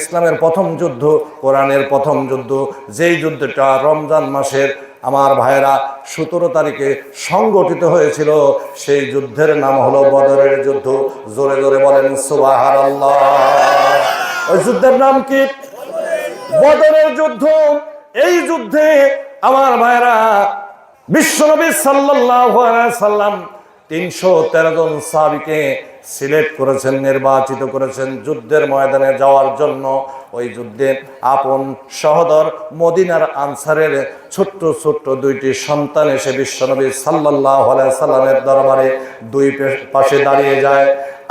ইসলামের প্রথম যুদ্ধ, কোরআনের প্রথম যুদ্ধ, যেই যুদ্ধটা রমজান মাসের, আমার ভাইরা সতেরো তারিখে সংগঠিত হয়েছিল, সেই যুদ্ধের নাম হলো বদরের যুদ্ধ। জোরে জোরে বলেন সুবাহার ওই যুদ্ধের নাম কি? বদরের যুদ্ধ। এই যুদ্ধে আমার ভাইরা বিশ্বনবী আলাইহি সাল্লাম তিনশো তেরো জন সাহাবিকে সিলেক্ট করেছেন, নির্বাচিত করেছেন যুদ্ধের ময়দানে যাওয়ার জন্য। ওই যুদ্ধে আপন সহদর মদিনার আনসারের ছোট্ট ছোট্ট দুইটি সন্তান এসে বিশ্বনবী আলাইহি সাল্লামের দরবারে দুই পাশে দাঁড়িয়ে যায়।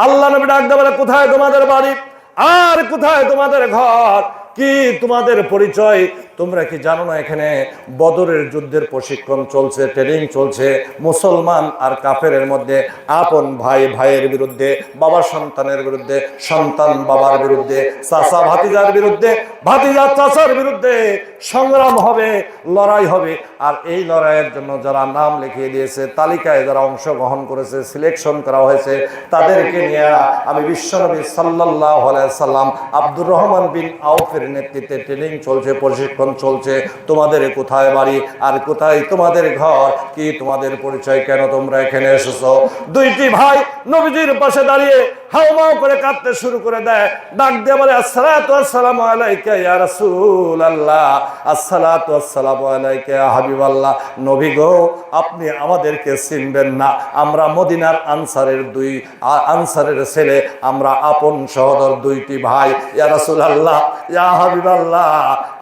আল্লাহ নবী ডাক দেবে কোথায় তোমাদের বাড়ি? আর কোথায় তোমাদের ঘর? কি তোমাদের পরিচয়? তোমরা কি জানো না এখানে বদরের যুদ্ধের প্রশিক্ষণ চলছে ট্রেনিং চলছে? মুসলমান আর কাফেরের মধ্যে আপন ভাই, ভাইয়ের বিরুদ্ধে, বাবা সন্তানের বিরুদ্ধে, সন্তান বাবার বিরুদ্ধে, চাচা ভাতিজার বিরুদ্ধে, ভাতিজা চাচার বিরুদ্ধে সংগ্রাম হবে, লড়াই হবে। আর এই লড়াইয়ের জন্য যারা নাম লিখিয়ে দিয়েছে, তালিকায় যারা অংশগ্রহণ করেছে সিলেকশন করা হয়েছে, তাদেরকে নিয়ে আমি বিশ্বনবী সাল্লাহ সাল্লাম আব্দুর রহমান বিন আউফের নেতৃত্বে ট্রেনিং চলছে, প্রশিক্ষণ চলছে। তোমাদের কোথায় বাড়ি আর কোথায় তোমাদের ঘর? কি তোমাদের পরিচয় কেন তোমরা এখানে এসেছ? দুইটি ভাই নবীজির পাশে দাঁড়িয়ে হাউমাউ করে কাঁদতে শুরু করে দেয়। ডাক দিয়ে বলে নবী গো, আপনি আমাদেরকে চিনবেন না। আমরা মদিনার আনসারের দুই আনসারের ছেলে। আমরা আপন সহদর দুইটি ভাই। ইয়া রাসূলুল্লাহ হাবিবাল্লাহ,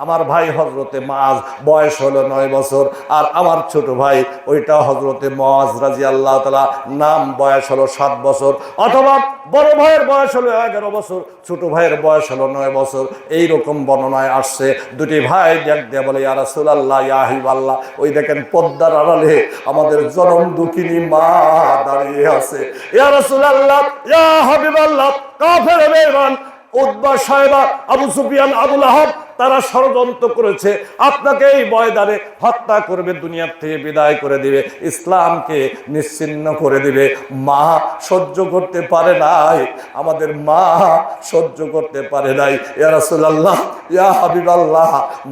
আমার ভাই হজরতে মাজ বয়স হলো নয় বছর, আর আমার ছোট ভাই, ওইটা হজরতে মজ রাজি আল্লাহ তালা নাম বয়স হলো সাত বছর, অথবা বড় ভাইয়ের বয়স হলো এগারো বছর, ছোট ভাইয়ের বয়স হলো নয় বছর এই রকম বর্ণনায় আসছে, দুটি ভাই দেখ দিয়ে বলে, ইয়া রাসূলুল্লাহ, ইয়া হাবিবাল্লাহ ওই দেখেন পদ্মার আড়ালে আমাদের জনম দুঃখিনী মা দাঁড়িয়ে আছে, ইয়া রাসূলুল্লাহ, ইয়া হাবিবাল্লাহ, কাফের বেঈমান উদ্বা সাহেবা আবু সুফিয়ান, আবুল তারা ষড়যন্ত্র করেছে। আপনাকে এই ময়দানে হত্যা করবে, দুনিয়ার থেকে বিদায় করে দিবে, ইসলামকে নিশ্চিন্ন করে দিবে। মা সহ্য করতে পারে নাই, আমাদের মা সহ্য করতে পারে নাই। ইয়া ইয়া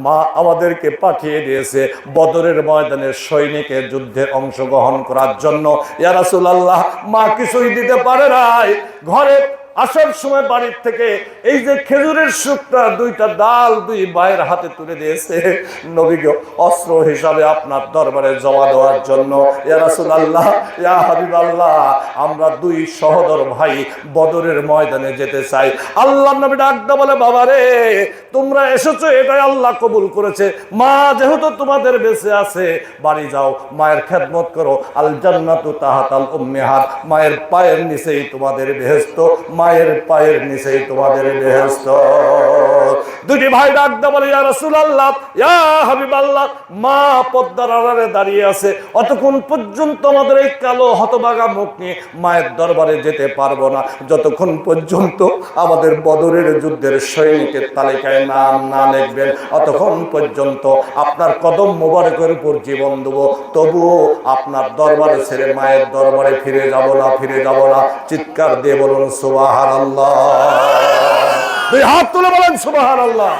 মা আমাদেরকে পাঠিয়ে দিয়েছে বদরের ময়দানে সৈনিকের যুদ্ধে অংশগ্রহণ করার জন্য। ইয়া রাসূলুল্লাহ, মা কিছুই দিতে পারে নাই, ঘরে আসার সময় বাড়ির থেকে এই যে খেজুরের শুকটা দুইটা ডাল দুই ভাইয়ের হাতে তুলে দিয়েছে নবীকে অস্ত্র হিসাবে আপনার দরবারে জমা দেওয়ার জন্য। আমরা দুই সহদর ভাই বদরের ময়দানে যেতে চাই। আল্লাহ নবী ডাকদা বলে, বাবা রে, তোমরা এসেছ, এটাই আল্লাহ কবুল করেছে। মা যেহেতু তোমাদের বেঁচে আছে, বাড়ি যাও, মায়ের খেদমত করো। আল জান্নাতু তাহাতাল উম্মিহাত মায়ের পায়ের নিচেই তোমাদের বেহেস্ত মায়ের পায়ের নিচেই তোমাদের বেহেস্ত দুটি ভাই ডাকতে বলে, ইয়া রাসূলুল্লাহ, ইয়া হাবিবাল্লাহ, মা পদ্মার আড়ালে দাঁড়িয়ে আছে। অতক্ষণ পর্যন্ত আমাদের এই কালো হতবাগা মুখ নিয়ে মায়ের দরবারে যেতে পারব না। যতক্ষণ পর্যন্ত আমাদের বদরের যুদ্ধের সৈনিকের তালিকায় নাম না লিখবেন, অতক্ষণ পর্যন্ত আপনার কদম মোবারকের উপর জীবন দেবো। তবুও আপনার দরবারে ছেড়ে মায়ের দরবারে ফিরে যাব না, ফিরে যাব না। চিৎকার দিয়ে বলুন সুবাহার আল্লাহ দুই হাত তুলে বলেন সুবাহ আল্লাহ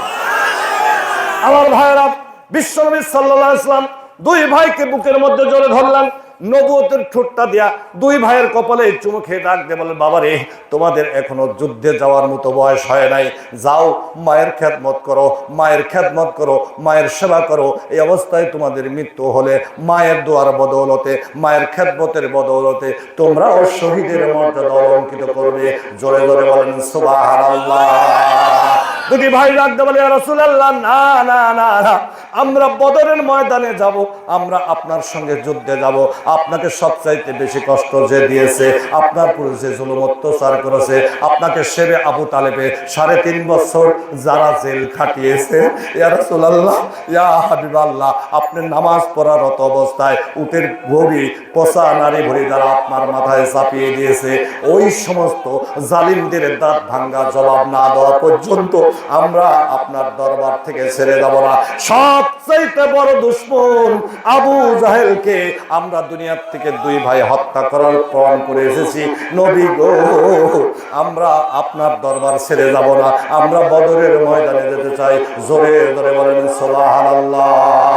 আমার ভাইয়েরা বিশ্বনবী আলাইহি ইসলাম দুই ভাইকে বুকের মধ্যে জোরে ধরলেন নবুয়তের ঠোঁটটা দিয়া দুই ভাইয়ের কপালে চুমু খেয়ে ডাক দিয়ে বলে বাবা রে তোমাদের এখনও যুদ্ধে যাওয়ার মতো বয়স হয় নাই। যাও, মায়ের খ্যাতমত করো, মায়ের খ্যাতমত করো, মায়ের সেবা করো। এই অবস্থায় তোমাদের মৃত্যু হলে মায়ের দোয়ার বদৌলতে, মায়ের খ্যাতমতের বদৌলতে তোমরাও শহীদের মর্যাদা অলঙ্কিত করবে। জোরে জোরে বলেন, সুবহানাল্লাহ। দুটি ভাই রাখতে বলে রসুল্লাহ না না না না, আমরা বদরের ময়দানে যাব, আমরা আপনার সঙ্গে যুদ্ধে যাব। আপনাকে সবচাইতে বেশি কষ্ট যে দিয়েছে, আপনার পুরুষে জুলুম অত্যাচার করেছে, আপনাকে সেবে আবু তালেবে সাড়ে তিন বছর যারা জেল খাটিয়েছে। ইয়া রসুল্লাহ ইয়া হাবিবাল্লাহ, আপনি নামাজ পড়ারত অবস্থায় উটের ভরি পচা নারী ভরি যারা আপনার মাথায় চাপিয়ে দিয়েছে। ওই সমস্ত জালিমদের দাঁত ভাঙ্গা জবাব না দেওয়া পর্যন্ত আমরা আপনার দরবার থেকে ছেড়ে দেব না। সব সবচাইতে বড় দুশ্মন আবু জাহেলকে আমরা দুনিয়ার থেকে দুই ভাই হত্যা করার প্রমাণ করে এসেছি। নবী গো, আমরা আপনার দরবার ছেড়ে যাব না। আমরা বদরের ময়দানে যেতে চাই। জোরে জোরে বলেন সোলাহ আল্লাহ